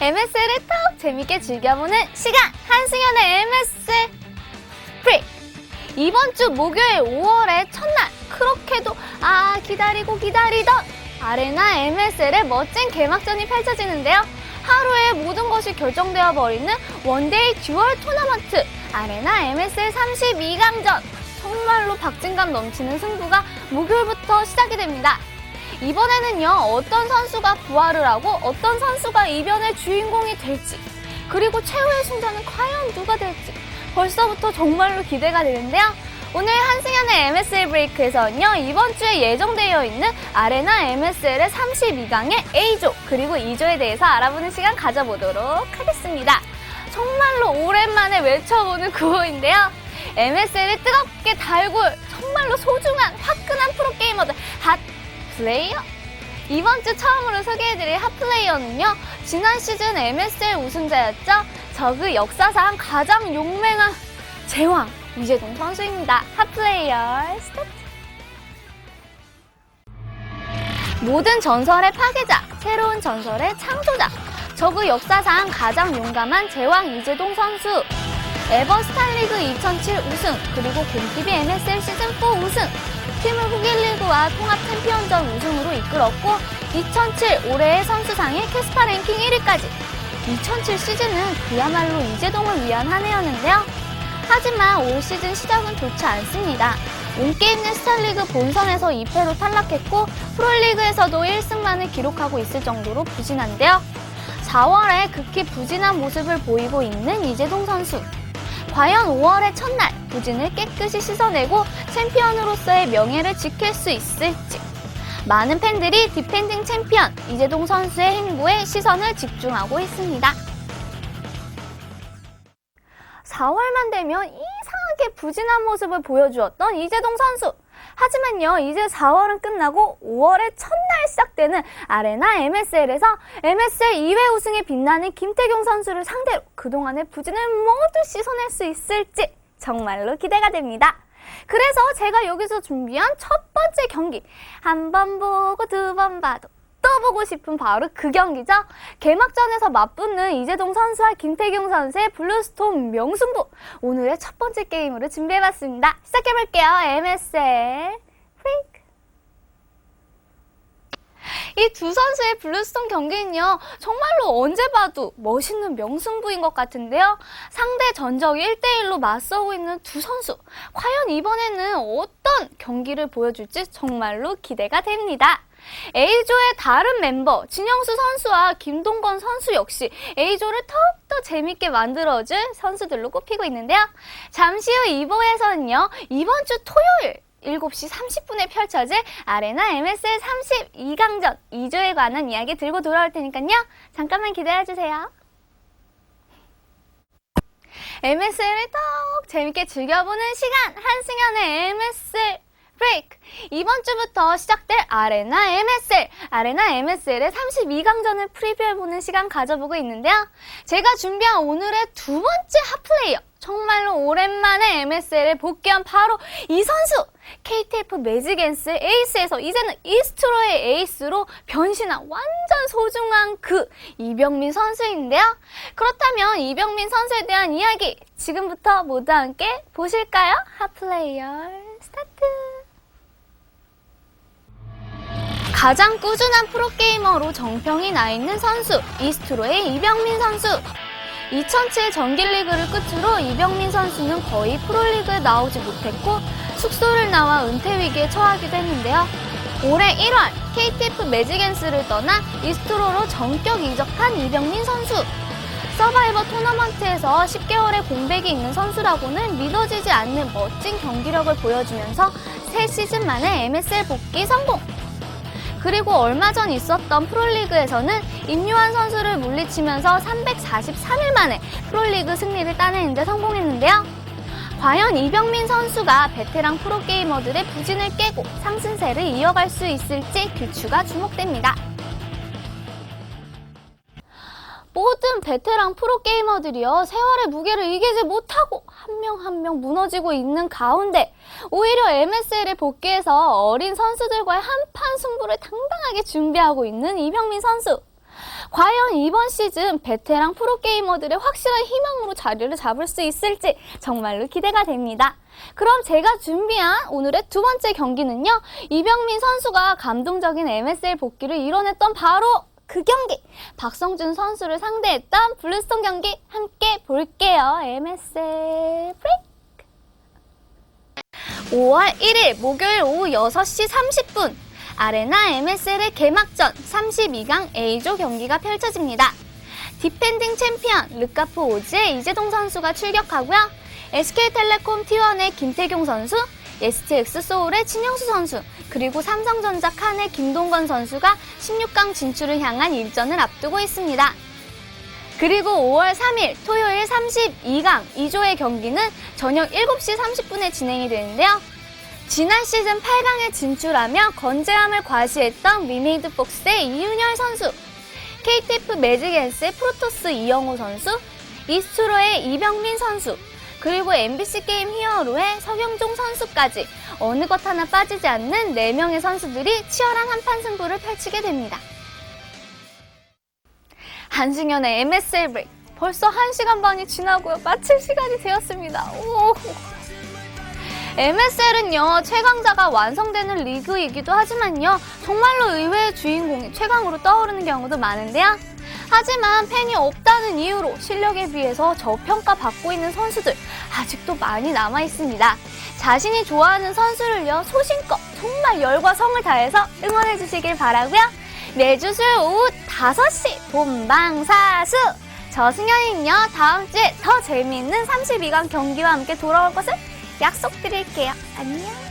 MS를 톡 재밌게 즐겨보는 시간! 한승연의 MS 프리 이번 주 목요일 5월의 첫날 그렇게도 아 기다리고 기다리던 아레나 MSL의 멋진 개막전이 펼쳐지는데요. 하루에 모든 것이 결정되어 버리는 원데이 듀얼 토너먼트 아레나 MSL 32강전. 정말로 박진감 넘치는 승부가 목요일부터 시작이 됩니다 이번에는요 어떤 선수가 부활을 하고 어떤 선수가 이변의 주인공이 될지 그리고 최후의 승자는 과연 누가 될지 벌써부터 정말로 기대가 되는데요. 오늘 한승연의 MSL 브레이크에서는요 이번 주에 예정되어 있는 아레나 MSL의 32강의 A조 그리고 2조에 대해서 알아보는 시간 가져보도록 하겠습니다. 정말로 오랜만에 외쳐보는 구호인데요. MSL을 뜨겁게 달굴 정말로 소중한 화끈한 핫 플레이어? 이번 주 처음으로 소개해드릴 핫플레이어는요 지난 시즌 MSL 우승자였죠? 저그 역사상 가장 용맹한 제왕 이재동 선수입니다. 핫플레이어 스타트! 모든 전설의 파괴자 새로운 전설의 창조자. 저그 역사상 가장 용감한 제왕 이재동 선수. 에버 스타리그 2007 우승 그리고 곰TV MSL 시즌4 우승 팀을 후길리그와 통합 챔피언전 우승으로 이끌었고 2007 올해의 선수상의 캐스파 랭킹 1위까지 2007 시즌은 그야말로 이재동을 위한 한 해였는데요. 하지만 올 시즌 시작은 좋지 않습니다. 온게임 내 스타리그 본선에서 2패로 탈락했고 프로리그에서도 1승만을 기록하고 있을 정도로 부진한데요. 4월에 극히 부진한 모습을 보이고 있는 이재동 선수. 과연 5월의 첫날 부진을 깨끗이 씻어내고 챔피언으로서의 명예를 지킬 수 있을지 많은 팬들이 디펜딩 챔피언 이재동 선수의 행보에 시선을 집중하고 있습니다. 4월만 되면 이상하게 부진한 모습을 보여주었던 이재동 선수. 하지만요, 이제 4월은 끝나고 5월의 첫날 시작되는 아레나 MSL에서 MSL 2회 우승에 빛나는 김태경 선수를 상대로 그동안의 부진을 모두 씻어낼 수 있을지 정말로 기대가 됩니다. 그래서 제가 여기서 준비한 첫 번째 경기. 한 번 보고 두 번 봐도 또 보고 싶은 바로 그 경기죠. 개막전에서 맞붙는 이재동 선수와 김태경 선수의 블루스톤 명승부. 오늘의 첫 번째 게임으로 준비해봤습니다. 시작해볼게요. MSL 프레이크. 이두 선수의 블루스톤 경기는요, 정말로 언제 봐도 멋있는 명승부인 것 같은데요. 상대 전적 1대1로 맞서고 있는 두 선수. 과연 이번에는 어떤 경기를 보여줄지 정말로 기대가 됩니다. A조의 다른 멤버 진영수 선수와 김동건 선수 역시 A조를 더욱더 재밌게 만들어줄 선수들로 꼽히고 있는데요. 잠시 후 2부에서는요. 이번 주 토요일 7시 30분에 펼쳐질 아레나 MSL 32강전 2조에 관한 이야기 들고 돌아올 테니까요. 잠깐만 기다려주세요. MSL을 더욱 재밌게 즐겨보는 시간 한승연의 MSL 브레이크 이번 주부터 시작될 아레나 MSL 아레나 MSL의 32강전을 프리뷰해보는 시간 가져보고 있는데요. 제가 준비한 오늘의 두 번째 핫플레이어. 정말로 오랜만에 MSL에 복귀한 바로 이 선수. KTF 매직앤스 에이스에서 이제는 이스트로의 에이스로 변신한 완전 소중한 그 이병민 선수인데요. 그렇다면 이병민 선수에 대한 이야기 지금부터 모두 함께 보실까요? 핫플레이어 스타트 가장 꾸준한 프로게이머로 정평이 나 있는 선수 이스트로의 이병민 선수 2007 정길리그를 끝으로 이병민 선수는 거의 프로리그에 나오지 못했고 숙소를 나와 은퇴 위기에 처하기도 했는데요. 올해 1월 KTF 매직앤스를 떠나 이스트로로 전격 이적한 이병민 선수. 서바이버 토너먼트에서 10개월의 공백이 있는 선수라고는 믿어지지 않는 멋진 경기력을 보여주면서 새 시즌 만에 MSL 복귀 성공. 그리고 얼마 전 있었던 프로리그에서는 임요한 선수를 물리치면서 343일 만에 프로리그 승리를 따내는 데 성공했는데요. 과연 이병민 선수가 베테랑 프로게이머들의 부진을 깨고 상승세를 이어갈 수 있을지 귀추가 주목됩니다. 모든 베테랑 프로게이머들이요 세월의 무게를 이기지 못하고 한명 한 명 무너지고 있는 가운데 오히려 MSL에 복귀해서 어린 선수들과의 한판 승부를 당당하게 준비하고 있는 이병민 선수 과연 이번 시즌 베테랑 프로게이머들의 확실한 희망으로 자리를 잡을 수 있을지 정말로 기대가 됩니다. 그럼 제가 준비한 오늘의 두 번째 경기는요. 이병민 선수가 감동적인 MSL 복귀를 이뤄냈던 바로 그 경기! 박성준 선수를 상대했던 블루스톤 경기 함께 볼게요. MSL 프리! 5월 1일 목요일 오후 6시 30분 아레나 MSL의 개막전 32강 A조 경기가 펼쳐집니다. 디펜딩 챔피언 르카프 오즈의 이재동 선수가 출격하고요. SK텔레콤 T1의 김태경 선수, STX 소울의 진영수 선수, 그리고 삼성전자 칸의 김동건 선수가 16강 진출을 향한 일전을 앞두고 있습니다. 그리고 5월 3일 토요일 32강 2조의 경기는 저녁 7시 30분에 진행이 되는데요. 지난 시즌 8강에 진출하며 건재함을 과시했던 리메이드 폭스의 이윤열 선수, KTF 매직앤스의 프로토스 이영호 선수, 이스트로의 이병민 선수, 그리고 MBC 게임 히어로의 서경종 선수까지 어느 것 하나 빠지지 않는 4명의 선수들이 치열한 한판 승부를 펼치게 됩니다. 한승연의 MSL 브레이크. 벌써 1시간 반이 지나고요. 마칠 시간이 되었습니다. 오. MSL은요, 최강자가 완성되는 리그이기도 하지만요, 정말로 의외의 주인공이 최강으로 떠오르는 경우도 많은데요. 하지만 팬이 없다는 이유로 실력에 비해서 저평가 받고 있는 선수들 아직도 많이 남아 있습니다. 자신이 좋아하는 선수를요, 소신껏 정말 열과 성을 다해서 응원해 주시길 바라고요. 매주 수요일 오후 5시 본방사수! 저 승현이는요, 다음 주에 더 재미있는 32강 경기와 함께 돌아올 것을 약속드릴게요. 안녕!